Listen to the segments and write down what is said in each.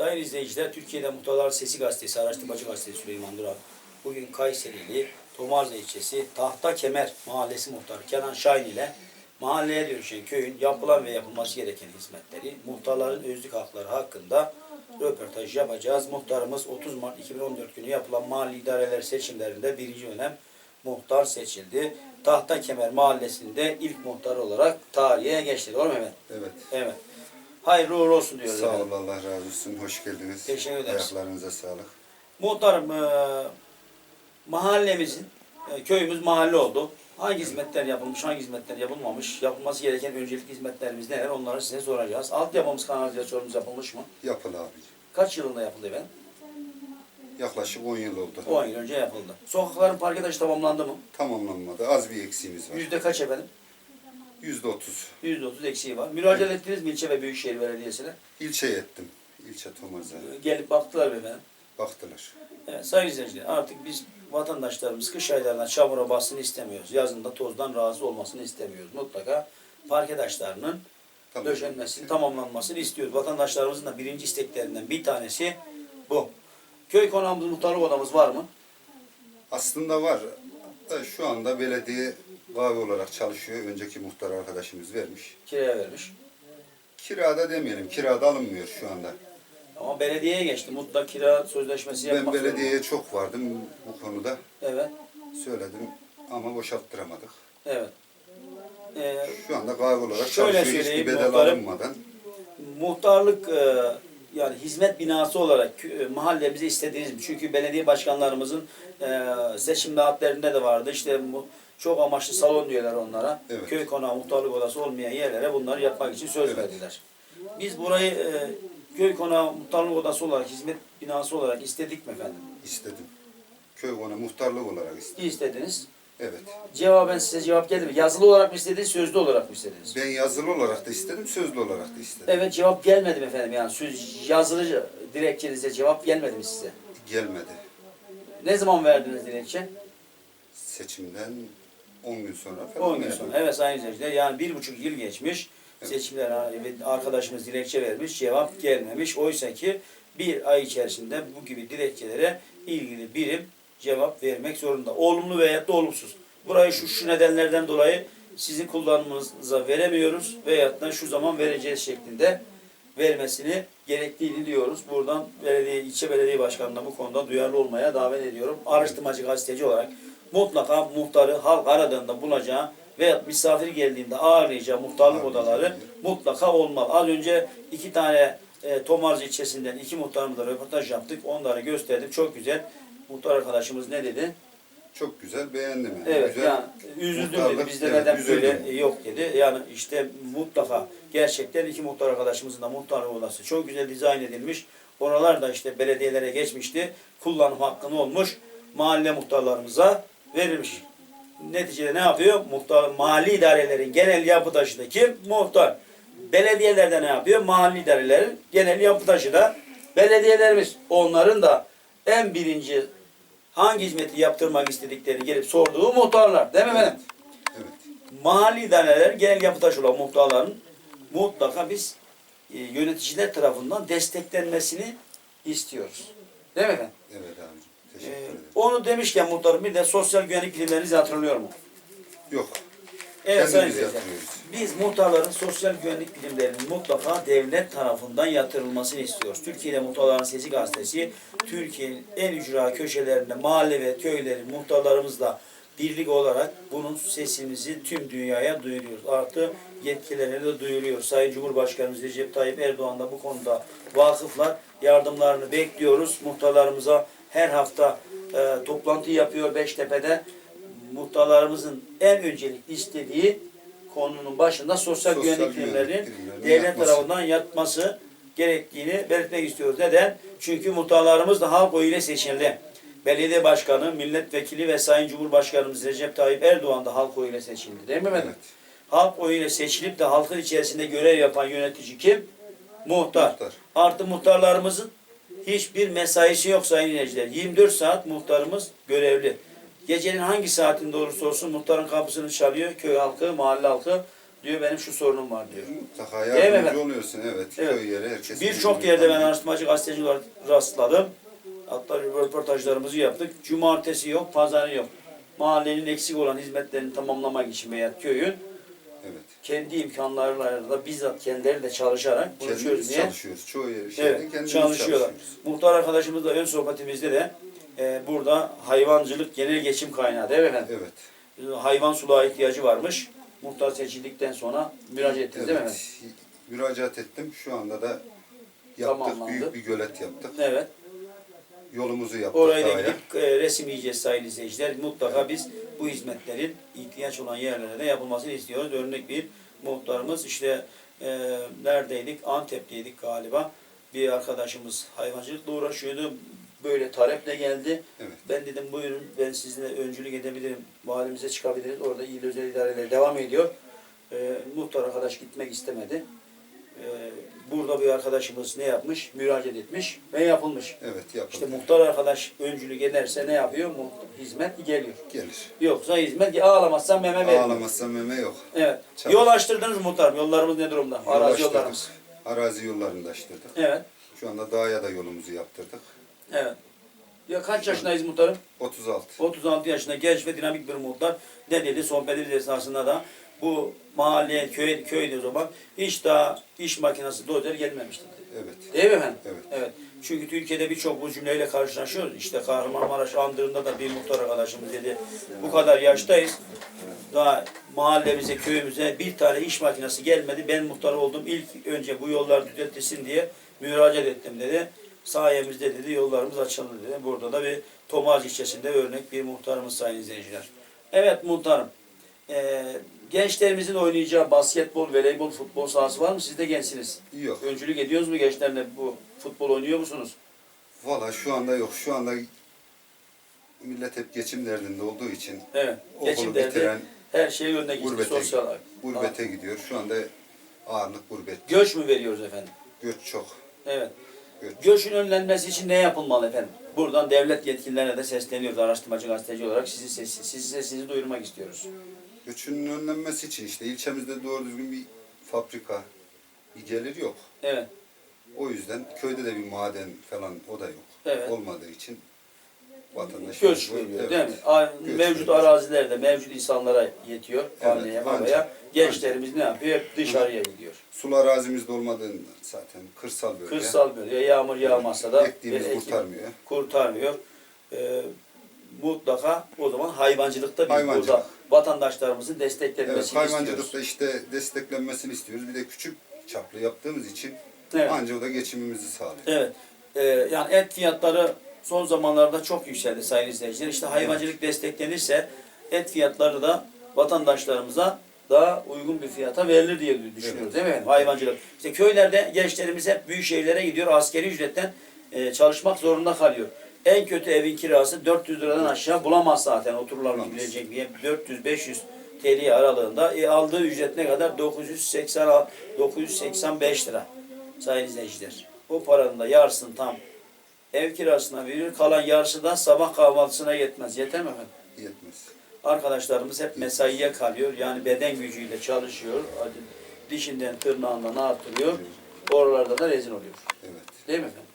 Sayın izleyiciler, Türkiye'de Muhtarlar Sesi Gazetesi, Araştırmacı Gazetesi Süleyman Duran. Bugün Kayserili, Tomarza ilçesi, Tahta Kemer Mahallesi Muhtarı Kenan Şahin ile mahalleye dönüşen köyün yapılan ve yapılması gereken hizmetleri, muhtarların özlük hakları hakkında röportaj yapacağız. Muhtarımız 30 Mart 2014 günü yapılan mahalli idareler seçimlerinde birinci dönem muhtar seçildi. Tahta Kemer Mahallesi'nde ilk muhtar olarak tarihe geçti. Doğru mu Mehmet? Evet. Evet. Hayırlı uğurlu olsun diyoruz. Sağ efendim. ol Allah razı olsun. Hoş geldiniz. Teşekkür ederiz. Ayaklarınıza sağlık. Muhtarım, e, mahallemizin, e, köyümüz mahalle oldu. Hangi hizmetler yapılmış, hangi hizmetler yapılmamış, yapılması gereken öncelikli hizmetlerimiz neler onları size soracağız. Altyapımız kanalizasyonumuz yapılmış mı? Yapıl abi. Kaç yılında yapıldı efendim? Yaklaşık 10 yıl oldu. 10 yıl önce yapıldı. Sokakların taşı tamamlandı mı? Tamamlanmadı. Az bir eksiğimiz var. Yüzde kaç efendim? Yüzde otuz. Yüzde otuz eksiği var. Müracaat ettiniz mi ilçe ve büyükşehir belediyesine? İlçe ettim. İlçe Tomarza. E, Gelip baktılar mı efendim? Baktılar. Evet sayın izleyiciler artık biz vatandaşlarımız kış aylarında çamura bassın istemiyoruz. Yazında tozdan razı olmasını istemiyoruz. Mutlaka parke taşlarının Tamam. döşenmesini, tamamlanmasını istiyoruz. Vatandaşlarımızın da birinci isteklerinden bir tanesi bu. Köy konağımız, muhtarlık odamız var mı? Aslında var. Da şu anda belediye kahve olarak çalışıyor. Önceki muhtar arkadaşımız vermiş. Kiraya vermiş. Kirada demeyelim. Kirada alınmıyor şu anda. Ama belediyeye geçti. Mutlak kira sözleşmesi Ben yapmak zorunda. belediyeye çok vardım bu konuda. Evet, Söyledim ama boşalttıramadık. evet. Ee, Şu anda kahve olarak Şöyle çalışıyor. Hiçbir söyleyeyim, bedel muhtarım. alınmadan. muhtarlık e, yani hizmet binası olarak kö- e, mahallemize istediğiniz çünkü belediye başkanlarımızın e, seçim vaatlerinde de vardı işte bu çok amaçlı salon diyorlar onlara Evet. köy konağı muhtarlık odası olmayan yerlere bunları yapmak için söz Evet. verdiler. Biz burayı e, köy konağı muhtarlık odası olarak hizmet binası olarak istedik mi efendim? istedim. Köy konu muhtarlık olarak istedim. İstediniz. Evet. Cevaben size cevap geldi mi? Yazılı olarak mı istediniz, sözlü olarak mı istediniz? Ben yazılı olarak da istedim, sözlü olarak da istedim. Evet cevap gelmedi mi efendim? Yani söz yazılı dilekçenize cevap gelmedi mi size? Gelmedi. Ne zaman verdiniz dilekçe? Seçimden 10 gün sonra falan. 10 gün sonra. Evet sayın izleyiciler yani bir buçuk yıl geçmiş. Evet. Seçimler evet, arkadaşımız dilekçe vermiş. Cevap gelmemiş. Oysa ki bir ay içerisinde bu gibi dilekçelere ilgili birim cevap vermek zorunda. Olumlu veya da olumsuz. Burayı şu, şu nedenlerden dolayı sizin kullanmanıza veremiyoruz veyahut da şu zaman vereceğiz şeklinde vermesini gerektiğini diyoruz. Buradan belediye, ilçe belediye başkanına bu konuda duyarlı olmaya davet ediyorum. Araştırmacı gazeteci olarak mutlaka muhtarı halk aradığında bulacağı ve misafir geldiğinde ağırlayacağı muhtarlık odaları mutlaka olmalı. Az önce iki tane e, Tomarz ilçesinden iki muhtarımızla röportaj yaptık. Onları gösterdim. Çok güzel. Muhtar arkadaşımız ne dedi? Çok güzel, beğendim. Yani. Evet güzel. yani üzüldüm dedi. Bizde evet, neden üzüldüm. böyle yok dedi. Yani işte mutlaka gerçekten iki muhtar arkadaşımızın da muhtarlık odası çok güzel dizayn edilmiş. Oralar da işte belediyelere geçmişti. Kullanım hakkını olmuş. Mahalle muhtarlarımıza verilmiş. Neticede ne yapıyor? Muhtar, mahalli idarelerin genel yapı taşı da kim? Muhtar. Belediyelerde ne yapıyor? Mahalli idarelerin genel yapı taşı da belediyelerimiz. Onların da en birinci hangi hizmeti yaptırmak istediklerini gelip sorduğu muhtarlar. Değil mi efendim? Evet. Mahalli idareler genel yapı taşı olan muhtarların mutlaka biz e, yöneticiler tarafından desteklenmesini istiyoruz. Değil mi efendim? Evet abicim. Ee, onu demişken muhtarım bir de sosyal güvenlik primlerinizi hatırlıyor mu? Yok. Evet sayın yatırıyoruz. Biz muhtarların sosyal güvenlik primlerinin mutlaka devlet tarafından yatırılmasını istiyoruz. Türkiye'de Muhtarların Sesi Gazetesi, Türkiye'nin en ücra köşelerinde mahalle ve köylerin muhtarlarımızla birlik olarak bunun sesimizi tüm dünyaya duyuruyoruz. Artı yetkililerine de duyuruyoruz. Sayın Cumhurbaşkanımız Recep Tayyip Erdoğan da bu konuda vakıflar. Yardımlarını bekliyoruz. Muhtarlarımıza her hafta e, toplantı yapıyor Beştepe'de muhtarlarımızın en öncelikli istediği konunun başında sosyal, Sosyal güvenlik devlet yatması. tarafından yatması gerektiğini belirtmek istiyoruz. Neden? Çünkü muhtarlarımız da halk oyuyla seçildi. Belediye başkanı, milletvekili ve Sayın Cumhurbaşkanımız Recep Tayyip Erdoğan da halk oyuyla seçildi. Değil mi efendim? Evet. Halk oyuyla seçilip de halkın içerisinde görev yapan yönetici kim? Muhtar. Muhtar. Artı muhtarlarımızın hiçbir mesaisi yok sayın dinleyiciler. 24 saat muhtarımız görevli. Gecenin hangi saatinde olursa olsun muhtarın kapısını çalıyor. Köy halkı, mahalle halkı Diyor benim şu sorunum var diyor. Mutlaka yardımcı efendim? oluyorsun evet. Evet. Köy yeri herkes. Birçok yerde ben araştırmacı gazeteci olarak rastladım. Hatta röportajlarımızı yaptık. Cumartesi yok, pazarı yok. Mahallenin eksik olan hizmetlerini tamamlamak için veya köyün Evet. Kendi imkanlarıyla bizzat kendileri de çalışarak bunu Kendimiz çözmeye çalışıyoruz. Çoğu yeri şeyde evet, kendimiz çalışıyorlar. çalışıyoruz. Muhtar arkadaşımız da ön sohbetimizde de e, burada hayvancılık genel geçim kaynağı değil mi efendim? Evet. E, Hayvan suluğa ihtiyacı varmış. Muhtar seçildikten sonra müracaat ettiniz değil mi efendim? Evet. Müracaat ettim. Şu anda da yaptık. Tamamlandı. Büyük bir gölet yaptık. Evet. Yolumuzu yaptık. Oraya da gidip e, resim yiyeceğiz sayılı izleyiciler. Mutlaka biz bu hizmetlerin ihtiyaç olan yerlere de yapılmasını istiyoruz. Örnek bir muhtarımız işte e, neredeydik? Antep'teydik galiba. Bir arkadaşımız hayvancılıkla uğraşıyordu. Böyle taleple geldi. Evet. Ben dedim buyurun ben sizinle öncülük edebilirim. Valimize çıkabiliriz. Orada il özel idareleri devam ediyor. E, muhtar arkadaş gitmek istemedi. E, burada bir arkadaşımız ne yapmış? Müracaat etmiş ve yapılmış. Evet yapıldı. İşte muhtar arkadaş öncülük ederse ne yapıyor? Muht- Hizmet geliyor. Gelir. Yoksa hizmet ağlamazsan meme vermiyor. Ağlamazsa meme yok. Evet. Çalış. Yol açtırdınız mı muhtarım? Yollarımız ne durumda? Yol Arazi açtırdık. yollarımız. Arazi yollarını da açtırdık. Evet. Şu anda dağa da yolumuzu yaptırdık. Evet. Ya kaç yaşındayız muhtarım? 36. 36 yaşında genç ve dinamik bir muhtar. Ne dedi sohbetimiz esnasında da bu mahalleye, köy, köyde o zaman hiç daha iş makinesi dozer gelmemişti. Evet. Değil mi efendim? Evet. Evet. Çünkü Türkiye'de birçok bu cümleyle karşılaşıyoruz. İşte Kahramanmaraş andırında da bir muhtar arkadaşımız dedi. Bu kadar yaştayız. Daha mahallemize, köyümüze bir tane iş makinesi gelmedi. Ben muhtar oldum. İlk önce bu yollar düzeltilsin diye müracaat ettim dedi. Sayemizde dedi yollarımız açıldı dedi. Burada da bir Tomaz ilçesinde örnek bir muhtarımız sayın izleyiciler. Evet muhtarım. Ee, gençlerimizin oynayacağı basketbol, voleybol, futbol sahası var mı? Siz de gençsiniz. Yok. Öncülük ediyoruz mu gençlerle bu futbol oynuyor musunuz? Valla şu anda yok. Şu anda millet hep geçim derdinde olduğu için Evet. okulu Geçim derdi bitiren her şey önüne gitti gurbete, sosyal olarak. gurbete gidiyor. Şu anda ağırlık gurbet. Göç mü veriyoruz efendim? Göç çok. Evet. Göç. Göçün önlenmesi için ne yapılmalı efendim? Buradan devlet yetkililerine de sesleniyoruz araştırmacı gazeteci olarak. Sizin sesi, sizin sesinizi duyurmak istiyoruz. Göçün önlenmesi için işte ilçemizde doğru düzgün bir fabrika, bir gelir yok. Evet. O yüzden köyde de bir maden falan o da yok. Evet. Olmadığı için vatandaş Göç veriyor evet. değil mi? Göç Mevcut veriyor. arazilerde mevcut insanlara yetiyor. Evet, Anneye babaya. ancak. Gençlerimiz ne yapıyor? Hep dışarıya gidiyor. Sulu arazimizde olmadığından zaten kırsal bölge. Kırsal bölge yağmur yağmazsa da Ektiğimiz ekim- kurtarmıyor. kurtarmıyor. Ee, mutlaka o zaman hayvancılıkta bir Hayvancılık. burada vatandaşlarımızın Evet, desteklenmesini istiyoruz. hayvancılıkta işte desteklenmesini istiyoruz. Bir de küçük çaplı yaptığımız için Evet. anca o da geçimimizi sağlıyor. Evet. Ee, yani et fiyatları son zamanlarda çok yükseldi sayın izleyiciler. İşte hayvancılık desteklenirse et fiyatları da vatandaşlarımıza daha uygun bir fiyata verilir diye düşünüyoruz Evet. değil mi efendim? Hayvancılık. İşte köylerde gençlerimiz hep büyük şehirlere gidiyor. Askeri ücretten e, çalışmak zorunda kalıyor. En kötü evin kirası 400 liradan aşağı bulamaz zaten gidilecek bir yer. 400-500 TL aralığında. E, aldığı ücret ne kadar? 980 985 lira sayın izleyiciler. O paranın da yarısını tam ev kirasına veriyor. Kalan yarısı da sabah kahvaltısına yetmez. Yeter mi efendim? Yetmez. Arkadaşlarımız hep mesaiye kalıyor. Yani beden gücüyle çalışıyor. Dişinden tırnağından artırıyor. Oralarda da rezil oluyor. Evet. Değil mi efendim?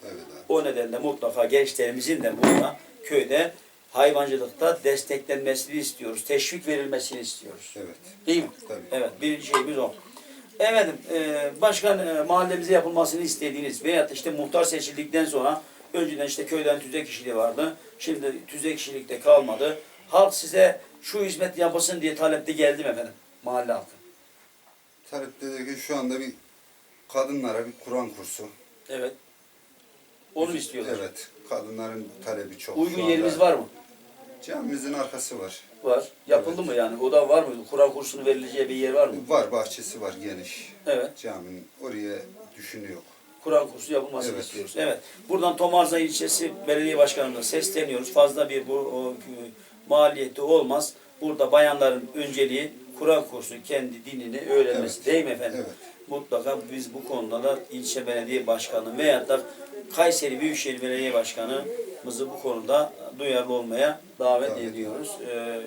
O nedenle mutlaka gençlerimizin de burada köyde hayvancılıkta desteklenmesini istiyoruz. Teşvik verilmesini istiyoruz. Evet. Değil mi? Tabii. Evet, birinci şeyimiz o. Efendim, e, başkan e, mahallemize yapılmasını istediğiniz veya işte muhtar seçildikten sonra önceden işte köyden tüzek kişiliği vardı. Şimdi tüzek kişilikte kalmadı. Halk size şu hizmet yapılsın diye talepte geldi mi efendim? Mahalle halkı. Talepte de ki şu anda bir kadınlara bir Kur'an kursu. Evet. Onu istiyorlar. Evet. Kadınların talebi çok. Uygun Şu anda yerimiz var mı? Camimizin arkası var. Var. Yapıldı Evet. mı yani? O da var mı? Kur'an kursunu verileceği bir yer var mı? Var bahçesi var geniş. Evet. Caminin oraya düşünüyor. Kur'an kursu yapılmasını Evet. istiyoruz. Evet. Buradan Tomarza ilçesi belediye başkanımıza sesleniyoruz. Fazla bir bu o, maliyeti olmaz. Burada bayanların önceliği Kur'an kursu kendi dinini öğrenmesi Evet. değil mi efendim? Evet. Mutlaka biz bu konuda da ilçe belediye başkanı veyahut da Kayseri Büyükşehir Belediye Başkanımızı bu konuda duyarlı olmaya davet Davet. ediyoruz. Ee,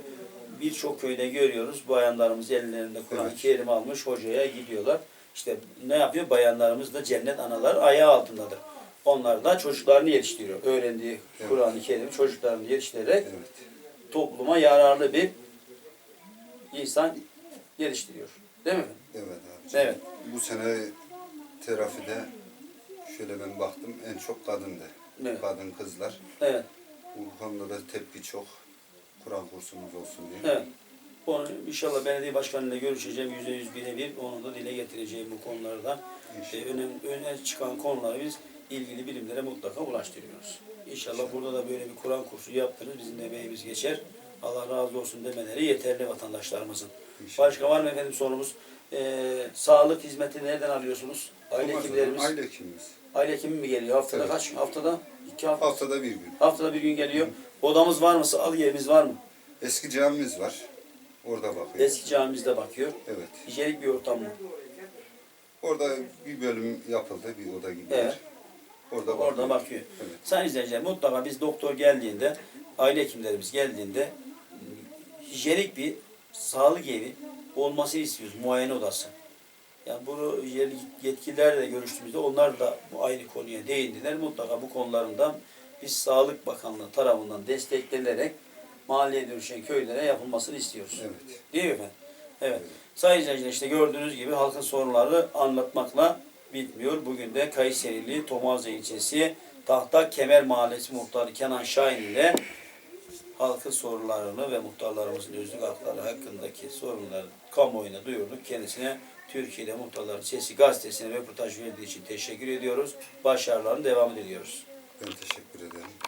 birçok köyde görüyoruz. Bayanlarımız ellerinde Kur'an-ı Evet. Kerim almış hocaya gidiyorlar. İşte ne yapıyor? Bayanlarımız da cennet anaları ayağı altındadır. Onlar da çocuklarını yetiştiriyor. Öğrendiği Evet. Kur'an-ı Kerim çocuklarını yetiştirerek Evet. topluma yararlı bir insan yetiştiriyor. Değil mi? Evet abi. Evet. Bu sene terafide şöyle ben baktım en çok kadındı. Evet. Kadın kızlar. Evet. Bu konuda da tepki çok. Kur'an kursumuz olsun diye. Evet. Onu inşallah belediye başkanıyla görüşeceğim. Yüzde yüz birebir onu da dile getireceğim bu konularda. İnşallah. Ee, önem, öne çıkan konuları biz ilgili bilimlere mutlaka ulaştırıyoruz. İnşallah burada da böyle bir Kur'an kursu yaptınız. Bizim emeğimiz geçer. Allah razı olsun demeleri yeterli vatandaşlarımızın. İnşallah. Başka var mı efendim sorumuz? Ee, sağlık hizmeti nereden alıyorsunuz? Aile Olmaz hekimlerimiz. Aile hekimimiz. Aile hekimi mi geliyor? Haftada Evet. kaç? Haftada? iki hafta. Haftada bir gün. Haftada bir gün geliyor. Odamız var mı? Sağlık yerimiz var mı? Eski camimiz var. Orada bakıyor. Eski camimizde bakıyor. Evet. Hijyenik bir ortam mı? Orada bir bölüm yapıldı. Bir oda gibi. Evet. yer. Orada bakıyor. Orada bakıyor. Evet. Sayın izleyiciler mutlaka biz doktor geldiğinde, aile hekimlerimiz geldiğinde hijyenik bir sağlık evi olmasını istiyoruz. Muayene odası. Yani bunu yerli yetkililerle görüştüğümüzde onlar da bu aynı konuya değindiler. Mutlaka bu konularında biz Sağlık Bakanlığı tarafından desteklenerek mahalleye dönüşen köylere yapılmasını istiyoruz. Evet. Değil mi efendim? Evet. Sayın izleyiciler işte gördüğünüz gibi halkın sorunları anlatmakla bitmiyor. Bugün de Kayserili Tomarza ilçesi Tahta Kemer Mahallesi muhtarı Kenan Şahin ile halkın sorunlarını ve muhtarlarımızın özlük hakları hakkındaki sorunları kamuoyuna duyurduk. Kendisine Türkiye'de Muhtarların Sesi gazetesine röportaj verdiği için teşekkür ediyoruz. Başarılarını devam ediyoruz. Ben teşekkür ederim.